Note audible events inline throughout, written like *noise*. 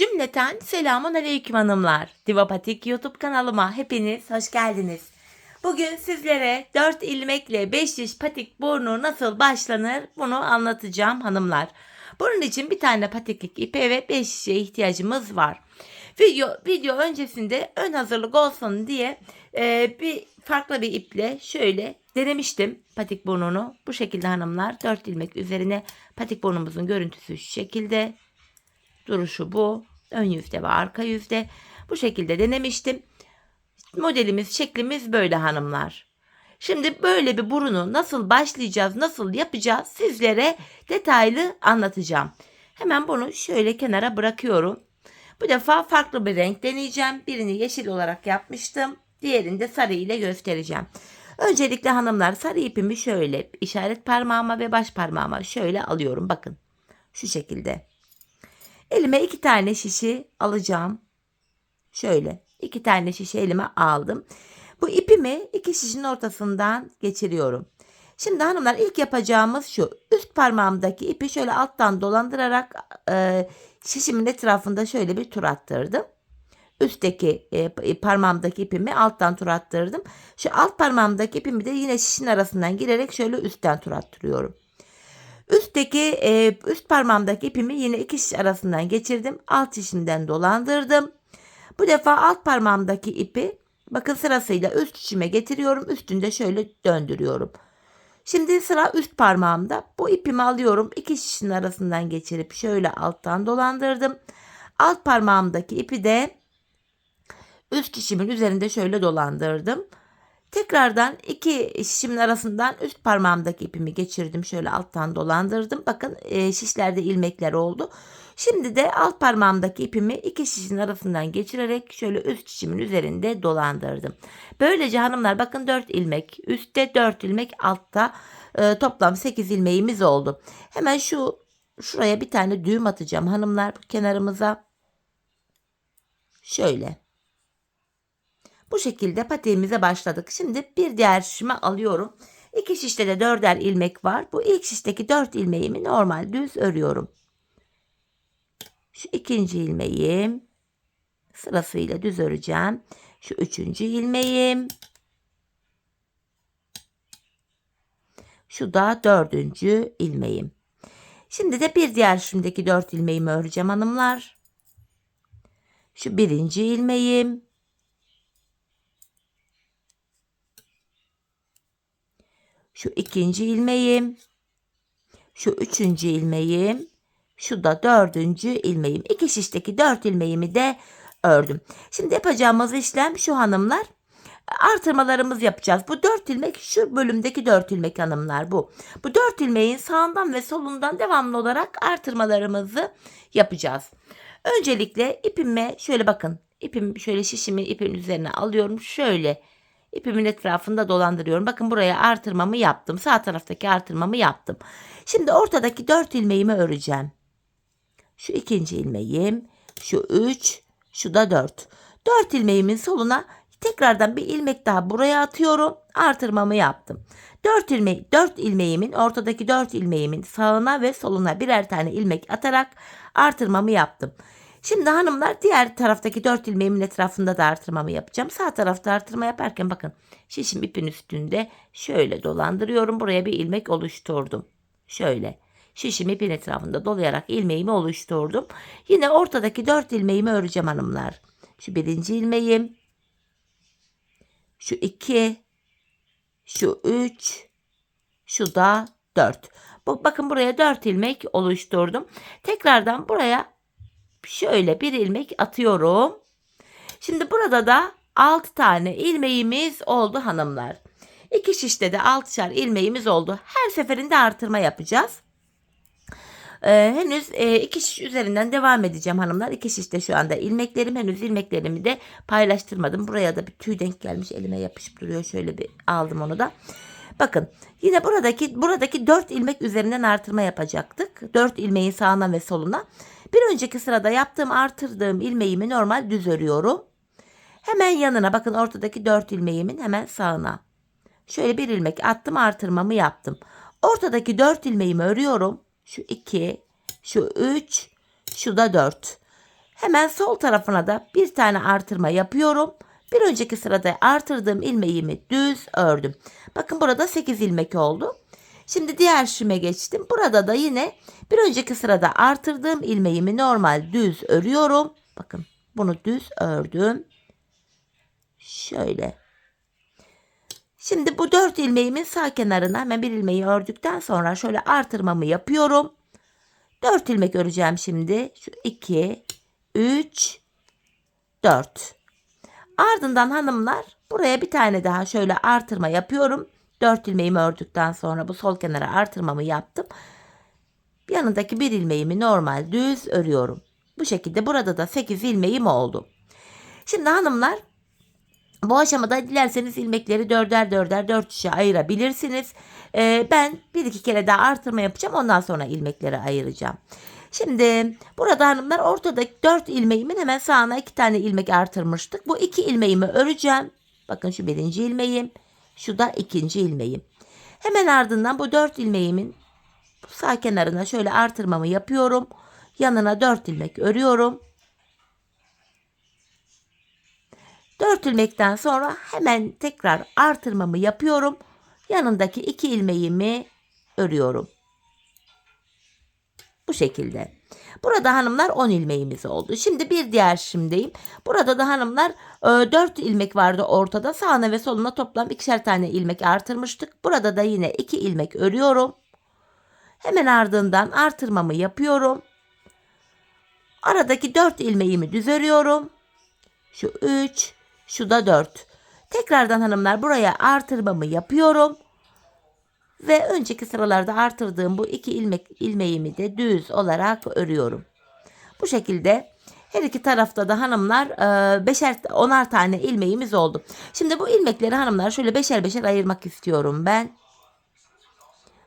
Cümleten selamun aleyküm hanımlar. Divapatik YouTube kanalıma hepiniz hoş geldiniz. Bugün sizlere 4 ilmekle 5 diş patik burnu nasıl başlanır bunu anlatacağım hanımlar. Bunun için bir tane patiklik ipe ve 5 şişe ihtiyacımız var. Video, video öncesinde ön hazırlık olsun diye e, bir farklı bir iple şöyle denemiştim patik burnunu. Bu şekilde hanımlar 4 ilmek üzerine patik burnumuzun görüntüsü şu şekilde. Duruşu bu. Ön yüzde ve arka yüzde. Bu şekilde denemiştim. Modelimiz, şeklimiz böyle hanımlar. Şimdi böyle bir burunu nasıl başlayacağız, nasıl yapacağız sizlere detaylı anlatacağım. Hemen bunu şöyle kenara bırakıyorum. Bu defa farklı bir renk deneyeceğim. Birini yeşil olarak yapmıştım. Diğerini de sarı ile göstereceğim. Öncelikle hanımlar sarı ipimi şöyle işaret parmağıma ve baş parmağıma şöyle alıyorum. Bakın şu şekilde. Elime iki tane şişi alacağım. Şöyle iki tane şişi elime aldım. Bu ipimi iki şişin ortasından geçiriyorum. Şimdi hanımlar ilk yapacağımız şu. Üst parmağımdaki ipi şöyle alttan dolandırarak e, şişimin etrafında şöyle bir tur attırdım. Üstteki e, parmağımdaki ipimi alttan tur attırdım. Şu alt parmağımdaki ipimi de yine şişin arasından girerek şöyle üstten tur attırıyorum. Üstteki e, üst parmağımdaki ipimi yine iki şiş arasından geçirdim. Alt şişimden dolandırdım. Bu defa alt parmağımdaki ipi bakın sırasıyla üst şişime getiriyorum. Üstünde şöyle döndürüyorum. Şimdi sıra üst parmağımda. Bu ipimi alıyorum. iki şişin arasından geçirip şöyle alttan dolandırdım. Alt parmağımdaki ipi de üst şişimin üzerinde şöyle dolandırdım. Tekrardan iki şişimin arasından üst parmağımdaki ipimi geçirdim. Şöyle alttan dolandırdım. Bakın e, şişlerde ilmekler oldu. Şimdi de alt parmağımdaki ipimi iki şişin arasından geçirerek şöyle üst şişimin üzerinde dolandırdım. Böylece hanımlar bakın 4 ilmek. Üstte 4 ilmek altta e, toplam 8 ilmeğimiz oldu. Hemen şu şuraya bir tane düğüm atacağım hanımlar kenarımıza. Şöyle. Bu şekilde patiğimize başladık. Şimdi bir diğer şişime alıyorum. İki şişte de dörder ilmek var. Bu ilk şişteki dört ilmeğimi normal düz örüyorum. Şu ikinci ilmeğim sırasıyla düz öreceğim. Şu üçüncü ilmeğim. Şu da dördüncü ilmeğim. Şimdi de bir diğer şimdiki dört ilmeğimi öreceğim hanımlar. Şu birinci ilmeğim. Şu ikinci ilmeğim. Şu üçüncü ilmeğim. Şu da dördüncü ilmeğim. İki şişteki dört ilmeğimi de ördüm. Şimdi yapacağımız işlem şu hanımlar. Artırmalarımız yapacağız. Bu dört ilmek şu bölümdeki dört ilmek hanımlar bu. Bu dört ilmeğin sağından ve solundan devamlı olarak artırmalarımızı yapacağız. Öncelikle ipime şöyle bakın. İpim şöyle şişimi ipin üzerine alıyorum. Şöyle İpimin etrafında dolandırıyorum. Bakın buraya artırmamı yaptım. Sağ taraftaki artırmamı yaptım. Şimdi ortadaki 4 ilmeğimi öreceğim. Şu ikinci ilmeğim, şu 3, şu da 4. 4 ilmeğimin soluna tekrardan bir ilmek daha buraya atıyorum. Artırmamı yaptım. 4 ilmek 4 ilmeğimin ortadaki 4 ilmeğimin sağına ve soluna birer tane ilmek atarak artırmamı yaptım. Şimdi hanımlar diğer taraftaki dört ilmeğimin etrafında da artırmamı yapacağım. Sağ tarafta artırma yaparken bakın şişim ipin üstünde şöyle dolandırıyorum. Buraya bir ilmek oluşturdum. Şöyle şişim ipin etrafında dolayarak ilmeğimi oluşturdum. Yine ortadaki dört ilmeğimi öreceğim hanımlar. Şu birinci ilmeğim. Şu iki. Şu üç. Şu da dört. Bakın buraya dört ilmek oluşturdum. Tekrardan buraya şöyle bir ilmek atıyorum. Şimdi burada da 6 tane ilmeğimiz oldu hanımlar. İki şişte de 6'şar ilmeğimiz oldu. Her seferinde artırma yapacağız. Ee, henüz e, iki şiş üzerinden devam edeceğim hanımlar. İki şişte şu anda ilmeklerim henüz ilmeklerimi de paylaştırmadım. Buraya da bir tüy denk gelmiş elime yapışıp duruyor. Şöyle bir aldım onu da. Bakın yine buradaki buradaki 4 ilmek üzerinden artırma yapacaktık. 4 ilmeğin sağına ve soluna. Bir önceki sırada yaptığım artırdığım ilmeğimi normal düz örüyorum. Hemen yanına bakın ortadaki 4 ilmeğimin hemen sağına. Şöyle bir ilmek attım artırmamı yaptım. Ortadaki 4 ilmeğimi örüyorum. Şu 2, şu 3, şu da 4. Hemen sol tarafına da bir tane artırma yapıyorum. Bir önceki sırada artırdığım ilmeğimi düz ördüm. Bakın burada 8 ilmek oldu. Şimdi diğer şişime geçtim. Burada da yine bir önceki sırada artırdığım ilmeğimi normal düz örüyorum. Bakın bunu düz ördüm. Şöyle. Şimdi bu dört ilmeğimin sağ kenarına hemen bir ilmeği ördükten sonra şöyle artırmamı yapıyorum. Dört ilmek öreceğim şimdi. Şu iki, üç, dört. Ardından hanımlar buraya bir tane daha şöyle artırma yapıyorum. Dört ilmeğimi ördükten sonra bu sol kenara artırmamı yaptım. Yanındaki bir ilmeğimi normal düz örüyorum. Bu şekilde burada da 8 ilmeğim oldu. Şimdi hanımlar bu aşamada dilerseniz ilmekleri dörder dörder dört işe ayırabilirsiniz. Ee, ben bir iki kere daha artırma yapacağım ondan sonra ilmekleri ayıracağım. Şimdi burada hanımlar ortada dört ilmeğimin hemen sağına iki tane ilmek artırmıştık. Bu iki ilmeğimi öreceğim. Bakın şu birinci ilmeğim. Şu da ikinci ilmeğim. Hemen ardından bu dört ilmeğimin sağ kenarına şöyle artırmamı yapıyorum. Yanına dört ilmek örüyorum. Dört ilmekten sonra hemen tekrar artırmamı yapıyorum. Yanındaki iki ilmeğimi örüyorum. Bu şekilde. Burada hanımlar 10 ilmeğimiz oldu. Şimdi bir diğer şimdiyim. Burada da hanımlar 4 ilmek vardı ortada. Sağına ve soluna toplam ikişer tane ilmek artırmıştık. Burada da yine 2 ilmek örüyorum. Hemen ardından artırmamı yapıyorum. Aradaki 4 ilmeğimi düz örüyorum. Şu 3, şu da 4. Tekrardan hanımlar buraya artırmamı yapıyorum. Ve önceki sıralarda artırdığım bu iki ilmek ilmeğimi de düz olarak örüyorum. Bu şekilde her iki tarafta da hanımlar e, beşer onar tane ilmeğimiz oldu. Şimdi bu ilmekleri hanımlar şöyle beşer beşer ayırmak istiyorum ben.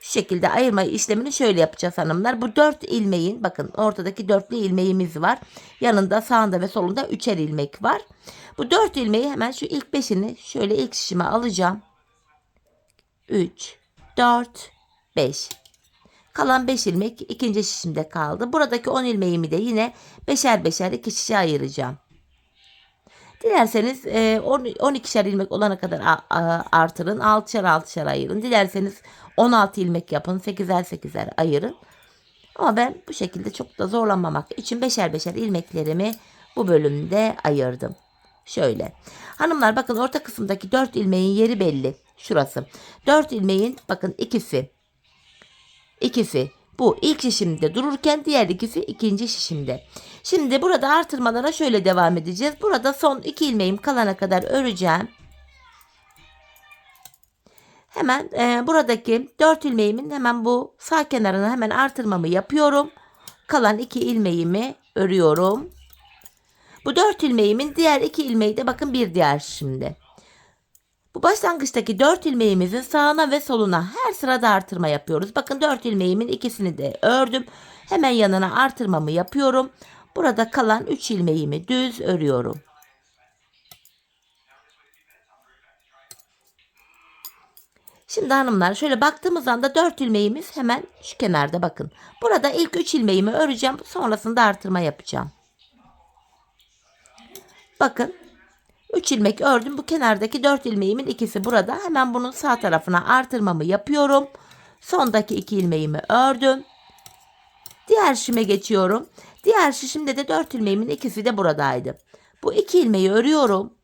Şu şekilde ayırma işlemini şöyle yapacağız hanımlar. Bu dört ilmeğin bakın ortadaki dörtlü ilmeğimiz var. Yanında sağında ve solunda üçer ilmek var. Bu dört ilmeği hemen şu ilk beşini şöyle ilk şişime alacağım. 3, 4, 5. Kalan 5 ilmek ikinci şişimde kaldı. Buradaki 10 ilmeğimi de yine beşer beşer iki şişe ayıracağım. Dilerseniz 12'şer ilmek olana kadar artırın. 6'şer 6'şer ayırın. Dilerseniz 16 ilmek yapın. 8'er 8'er ayırın. Ama ben bu şekilde çok da zorlanmamak için beşer beşer ilmeklerimi bu bölümde ayırdım. Şöyle. Hanımlar bakın orta kısımdaki 4 ilmeğin yeri belli. Şurası. 4 ilmeğin bakın ikisi. İkisi. Bu ilk şişimde dururken diğer ikisi ikinci şişimde. Şimdi burada artırmalara şöyle devam edeceğiz. Burada son iki ilmeğim kalana kadar öreceğim. Hemen e, buradaki 4 ilmeğimin hemen bu sağ kenarına hemen artırmamı yapıyorum. Kalan iki ilmeğimi örüyorum. Bu 4 ilmeğimin diğer iki ilmeği de bakın bir diğer şimdi. Bu başlangıçtaki 4 ilmeğimizin sağına ve soluna her sırada artırma yapıyoruz. Bakın 4 ilmeğimin ikisini de ördüm. Hemen yanına artırmamı yapıyorum. Burada kalan 3 ilmeğimi düz örüyorum. Şimdi hanımlar şöyle baktığımız anda 4 ilmeğimiz hemen şu kenarda bakın. Burada ilk 3 ilmeğimi öreceğim. Sonrasında artırma yapacağım. Bakın 3 ilmek ördüm. Bu kenardaki 4 ilmeğimin ikisi burada. Hemen bunun sağ tarafına artırmamı yapıyorum. Sondaki 2 ilmeğimi ördüm. Diğer şişime geçiyorum. Diğer şişimde de 4 ilmeğimin ikisi de buradaydı. Bu 2 ilmeği örüyorum.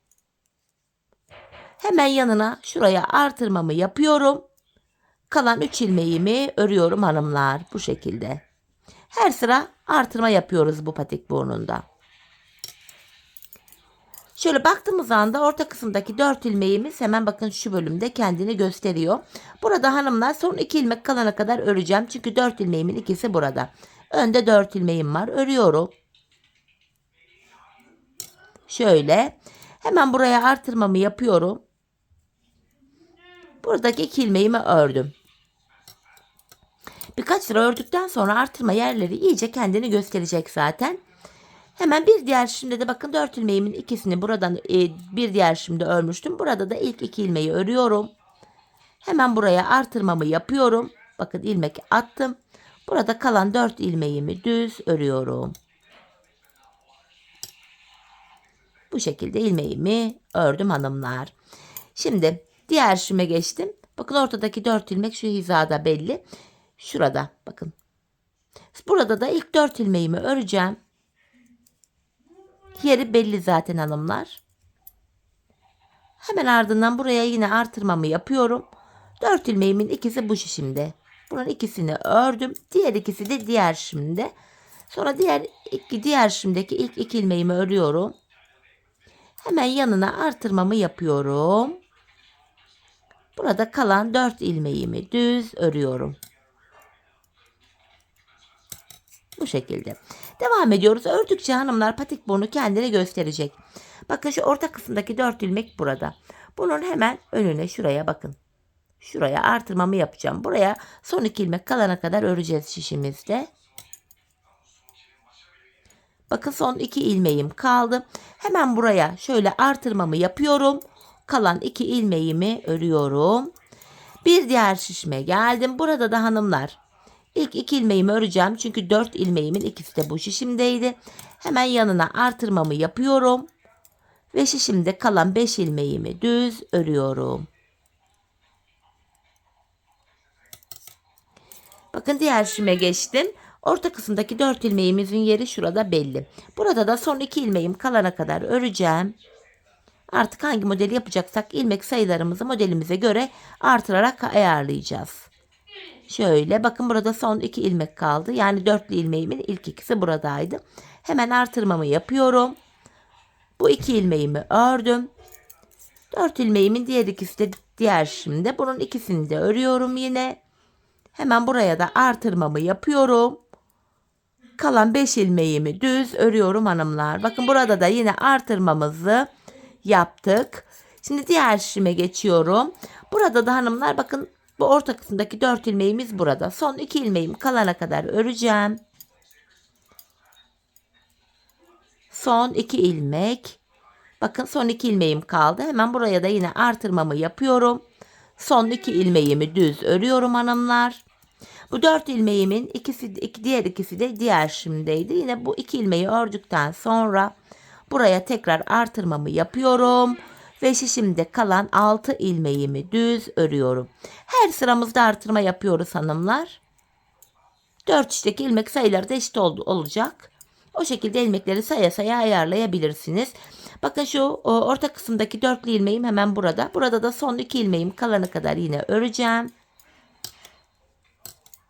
Hemen yanına şuraya artırmamı yapıyorum. Kalan 3 ilmeğimi örüyorum hanımlar bu şekilde. Her sıra artırma yapıyoruz bu patik burnunda. Şöyle baktığımız anda orta kısımdaki 4 ilmeğimiz hemen bakın şu bölümde kendini gösteriyor. Burada hanımlar son 2 ilmek kalana kadar öreceğim. Çünkü 4 ilmeğimin ikisi burada. Önde 4 ilmeğim var. Örüyorum. Şöyle. Hemen buraya artırmamı yapıyorum. Buradaki 2 ilmeğimi ördüm. Birkaç sıra ördükten sonra artırma yerleri iyice kendini gösterecek zaten. Hemen bir diğer şimdi de bakın 4 ilmeğimin ikisini buradan e, bir diğer şimdi örmüştüm. Burada da ilk iki ilmeği örüyorum. Hemen buraya artırmamı yapıyorum. Bakın ilmek attım. Burada kalan 4 ilmeğimi düz örüyorum. Bu şekilde ilmeğimi ördüm hanımlar. Şimdi diğer şime geçtim. Bakın ortadaki 4 ilmek şu hizada belli. Şurada bakın. Burada da ilk 4 ilmeğimi öreceğim. Yeri belli zaten hanımlar. Hemen ardından buraya yine artırmamı yapıyorum. 4 ilmeğimin ikisi bu şişimde. Bunun ikisini ördüm. Diğer ikisi de diğer şimde. Sonra diğer iki, diğer şimdiki ilk iki ilmeğimi örüyorum. Hemen yanına artırmamı yapıyorum. Burada kalan 4 ilmeğimi düz örüyorum. Bu şekilde. Devam ediyoruz. Ördükçe hanımlar patik burnu kendini gösterecek. Bakın şu orta kısımdaki 4 ilmek burada. Bunun hemen önüne şuraya bakın. Şuraya artırmamı yapacağım. Buraya son 2 ilmek kalana kadar öreceğiz şişimizde. Bakın son 2 ilmeğim kaldı. Hemen buraya şöyle artırmamı yapıyorum. Kalan 2 ilmeğimi örüyorum. Bir diğer şişime geldim. Burada da hanımlar İlk iki ilmeğimi öreceğim. Çünkü dört ilmeğimin ikisi de bu şişimdeydi. Hemen yanına artırmamı yapıyorum. Ve şişimde kalan beş ilmeğimi düz örüyorum. Bakın diğer şişime geçtim. Orta kısımdaki dört ilmeğimizin yeri şurada belli. Burada da son iki ilmeğim kalana kadar öreceğim. Artık hangi modeli yapacaksak ilmek sayılarımızı modelimize göre artırarak ayarlayacağız. Şöyle bakın burada son iki ilmek kaldı. Yani dörtlü ilmeğimin ilk ikisi buradaydı. Hemen artırmamı yapıyorum. Bu iki ilmeğimi ördüm. Dört ilmeğimin diğer ikisi de diğer şimdi. Bunun ikisini de örüyorum yine. Hemen buraya da artırmamı yapıyorum. Kalan 5 ilmeğimi düz örüyorum hanımlar. Bakın burada da yine artırmamızı yaptık. Şimdi diğer şişime geçiyorum. Burada da hanımlar bakın bu orta kısımdaki 4 ilmeğimiz burada. Son 2 ilmeğim kalana kadar öreceğim. Son 2 ilmek. Bakın son 2 ilmeğim kaldı. Hemen buraya da yine artırmamı yapıyorum. Son 2 ilmeğimi düz örüyorum hanımlar. Bu 4 ilmeğimin ikisi iki, diğer ikisi de diğer şimdiydi. Yine bu 2 ilmeği ördükten sonra buraya tekrar artırmamı yapıyorum ve şişimde kalan 6 ilmeğimi düz örüyorum. Her sıramızda artırma yapıyoruz hanımlar. 4 şişteki ilmek sayıları da eşit ol olacak. O şekilde ilmekleri saya saya ayarlayabilirsiniz. Bakın şu orta kısımdaki dörtlü ilmeğim hemen burada. Burada da son iki ilmeğim kalana kadar yine öreceğim.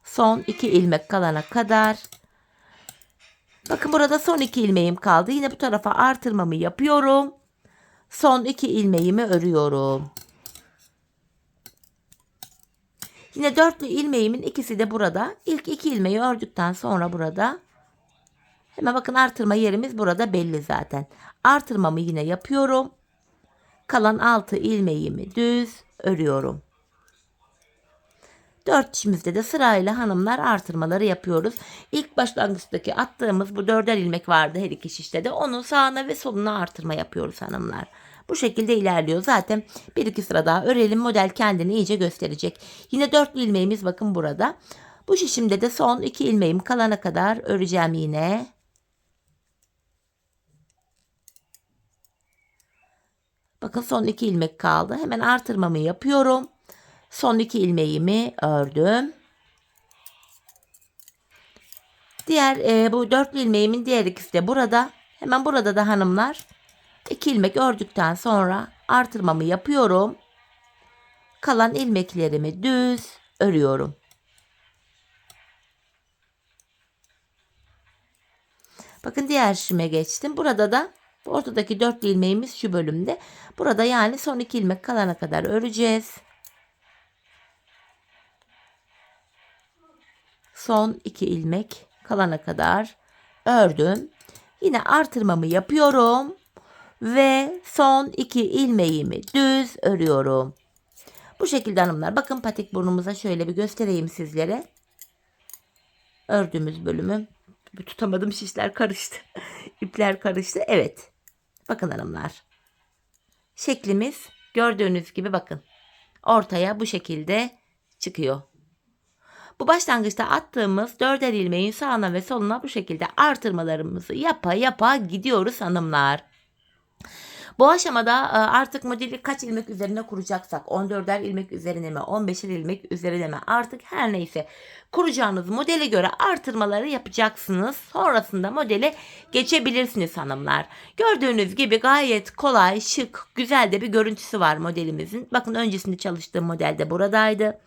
Son iki ilmek kalana kadar. Bakın burada son iki ilmeğim kaldı. Yine bu tarafa artırmamı yapıyorum. Son iki ilmeğimi örüyorum. Yine dörtlü ilmeğimin ikisi de burada. İlk iki ilmeği ördükten sonra burada. Hemen bakın artırma yerimiz burada belli zaten. Artırmamı yine yapıyorum. Kalan altı ilmeğimi düz örüyorum. Dört işimizde de sırayla hanımlar artırmaları yapıyoruz. İlk başlangıçtaki attığımız bu dörder ilmek vardı her iki şişte de. Onun sağına ve soluna artırma yapıyoruz hanımlar. Bu şekilde ilerliyor. Zaten bir iki sıra daha örelim. Model kendini iyice gösterecek. Yine dörtlü ilmeğimiz bakın burada. Bu şişimde de son iki ilmeğim kalana kadar öreceğim yine. Bakın son iki ilmek kaldı. Hemen artırmamı yapıyorum. Son iki ilmeğimi ördüm. Diğer e, bu dörtlü ilmeğimin diğer ikisi de burada. Hemen burada da hanımlar 2 ilmek ördükten sonra artırmamı yapıyorum. Kalan ilmeklerimi düz örüyorum. Bakın diğer şişime geçtim. Burada da ortadaki 4 ilmeğimiz şu bölümde. Burada yani son 2 ilmek kalana kadar öreceğiz. Son 2 ilmek kalana kadar ördüm. Yine artırmamı yapıyorum ve son iki ilmeğimi düz örüyorum. Bu şekilde hanımlar bakın patik burnumuza şöyle bir göstereyim sizlere. Ördüğümüz bölümü tutamadım şişler karıştı. *laughs* İpler karıştı. Evet. Bakın hanımlar. Şeklimiz gördüğünüz gibi bakın. Ortaya bu şekilde çıkıyor. Bu başlangıçta attığımız dörder ilmeğin sağına ve soluna bu şekilde artırmalarımızı yapa yapa gidiyoruz hanımlar. Bu aşamada e, artık modeli kaç ilmek üzerine kuracaksak 14'er ilmek üzerine mi 15'er ilmek üzerine mi artık her neyse kuracağınız modele göre artırmaları yapacaksınız. Sonrasında modele geçebilirsiniz hanımlar. Gördüğünüz gibi gayet kolay, şık, güzel de bir görüntüsü var modelimizin. Bakın öncesinde çalıştığım model de buradaydı.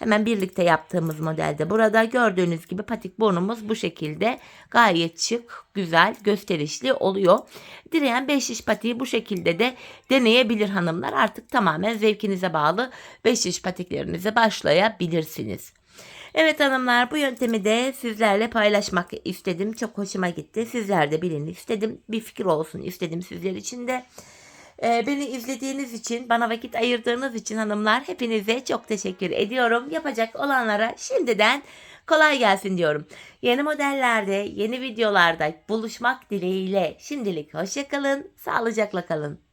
Hemen birlikte yaptığımız modelde burada gördüğünüz gibi patik burnumuz bu şekilde gayet şık, güzel, gösterişli oluyor. Direyen 5 şiş patiği bu şekilde de deneyebilir hanımlar. Artık tamamen zevkinize bağlı 5 şiş patiklerinize başlayabilirsiniz. Evet hanımlar bu yöntemi de sizlerle paylaşmak istedim. Çok hoşuma gitti. Sizler de bilin istedim. Bir fikir olsun istedim sizler için de. Ee, beni izlediğiniz için, bana vakit ayırdığınız için hanımlar hepinize çok teşekkür ediyorum. Yapacak olanlara şimdiden kolay gelsin diyorum. Yeni modellerde, yeni videolarda buluşmak dileğiyle şimdilik hoşçakalın, sağlıcakla kalın.